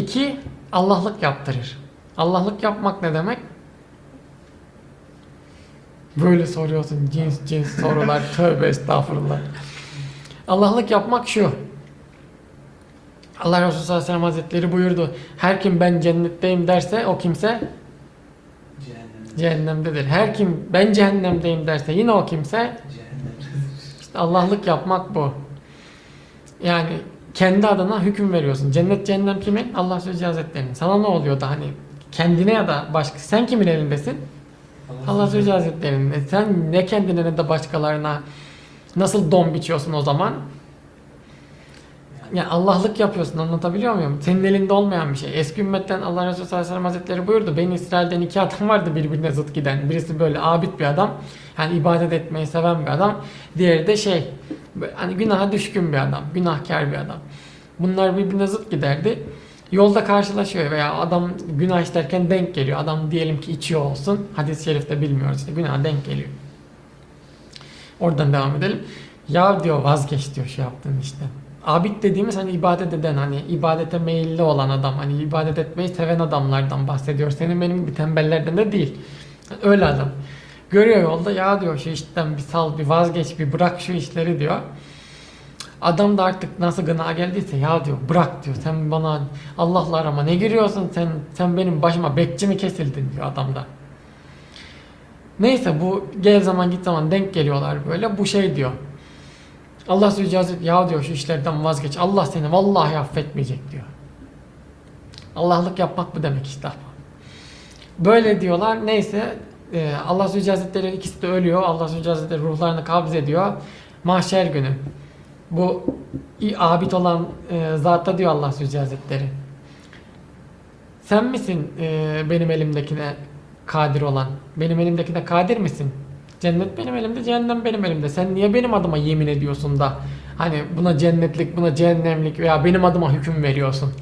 İki, Allah'lık yaptırır. Allah'lık yapmak ne demek? Böyle soruyorsun cins cins sorular. Tövbe estağfurullah. Allah'lık yapmak şu. Allah Resulü sallallahu aleyhi ve sellem hazretleri buyurdu. Her kim ben cennetteyim derse o kimse Cehennem. cehennemdedir. Her kim ben cehennemdeyim derse yine o kimse Cehennem. işte Allah'lık yapmak bu. Yani kendi adına hüküm veriyorsun. Cennet cehennem kimin? Allah Sözcü Hazretleri'nin. Sana ne oluyor da hani kendine ya da başka sen kimin elindesin? Allah Sözcü Hazretleri'nin. E sen ne kendine ne de başkalarına nasıl don biçiyorsun o zaman? Yani Allah'lık yapıyorsun anlatabiliyor muyum? Senin elinde olmayan bir şey. Eski ümmetten Allah Resulü sallallahu aleyhi ve sellem hazretleri buyurdu. Beni İsrail'den iki adam vardı birbirine zıt giden. Birisi böyle abid bir adam. Yani ibadet etmeyi seven bir adam. Diğeri de şey hani günaha düşkün bir adam. Günahkar bir adam. Bunlar birbirine zıt giderdi. Yolda karşılaşıyor veya adam günah işlerken denk geliyor. Adam diyelim ki içiyor olsun. Hadis-i şerifte bilmiyoruz işte günah denk geliyor. Oradan devam edelim. Ya diyor vazgeç diyor şey yaptın işte. Abid dediğimiz hani ibadet eden hani ibadete meyilli olan adam hani ibadet etmeyi seven adamlardan bahsediyor. Senin benim gibi tembellerden de değil. Öyle adam. Görüyor yolda ya diyor şu işten bir sal bir vazgeç bir bırak şu işleri diyor. Adam da artık nasıl gına geldiyse ya diyor bırak diyor sen bana Allah'la arama ne giriyorsun sen sen benim başıma bekçi mi kesildin diyor adam da. Neyse bu gel zaman git zaman denk geliyorlar böyle bu şey diyor. Allah Sözcü Hazretleri ya diyor şu işlerden vazgeç. Allah seni vallahi affetmeyecek diyor. Allah'lık yapmak bu demek işte. Böyle diyorlar. Neyse e, Allah Sözcü Hazretleri ikisi de ölüyor. Allah Sözcü Hazretleri ruhlarını kabz ediyor. Mahşer günü. Bu abid olan e, zatta diyor Allah Sözcü Hazretleri. Sen misin e, benim elimdekine kadir olan? Benim elimdekine kadir misin? Cennet benim elimde, cehennem benim elimde. Sen niye benim adıma yemin ediyorsun da hani buna cennetlik, buna cehennemlik veya benim adıma hüküm veriyorsun?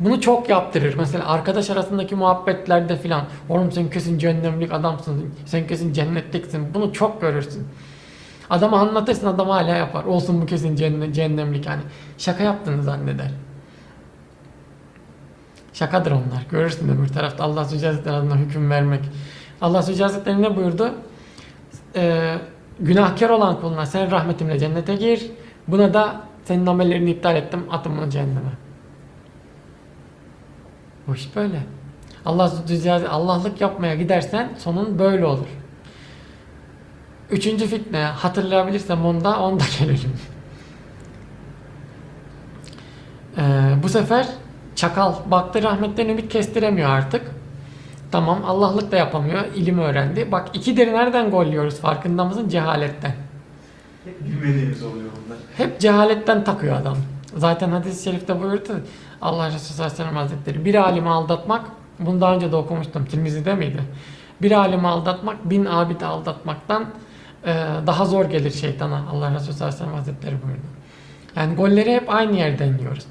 Bunu çok yaptırır. Mesela arkadaş arasındaki muhabbetlerde filan. Oğlum sen kesin cehennemlik adamsın. Sen kesin cennetliksin. Bunu çok görürsün. Adama anlatırsın adam hala yapar. Olsun bu kesin cennet, cehennemlik yani. Şaka yaptığını zanneder. Şakadır onlar. Görürsün öbür tarafta Allah Hazretleri adına hüküm vermek. Allah Hazretleri ne buyurdu? Ee, günahkar olan kuluna sen rahmetimle cennete gir. Buna da senin amellerini iptal ettim. Atın bunu cehenneme. Bu iş böyle. Allah Allah'lık yapmaya gidersen sonun böyle olur. Üçüncü fitne hatırlayabilirsem onda onda gelelim. Ee, bu sefer çakal baktı rahmetten ümit kestiremiyor artık. Tamam Allah'lık da yapamıyor. ilim öğrendi. Bak iki deri nereden golliyoruz farkında mısın? Cehaletten. Hep bilmediğimiz oluyor bunlar. Hep cehaletten takıyor adam. Zaten hadis-i şerifte buyurdu. Allah Resulü sallallahu ve hazretleri bir alimi aldatmak bunu daha önce de okumuştum. Tirmizi'de miydi? Bir alimi aldatmak bin abidi aldatmaktan e, daha zor gelir şeytana. Allah Resulü sallallahu ve hazretleri buyurdu. Yani golleri hep aynı yerden yiyoruz.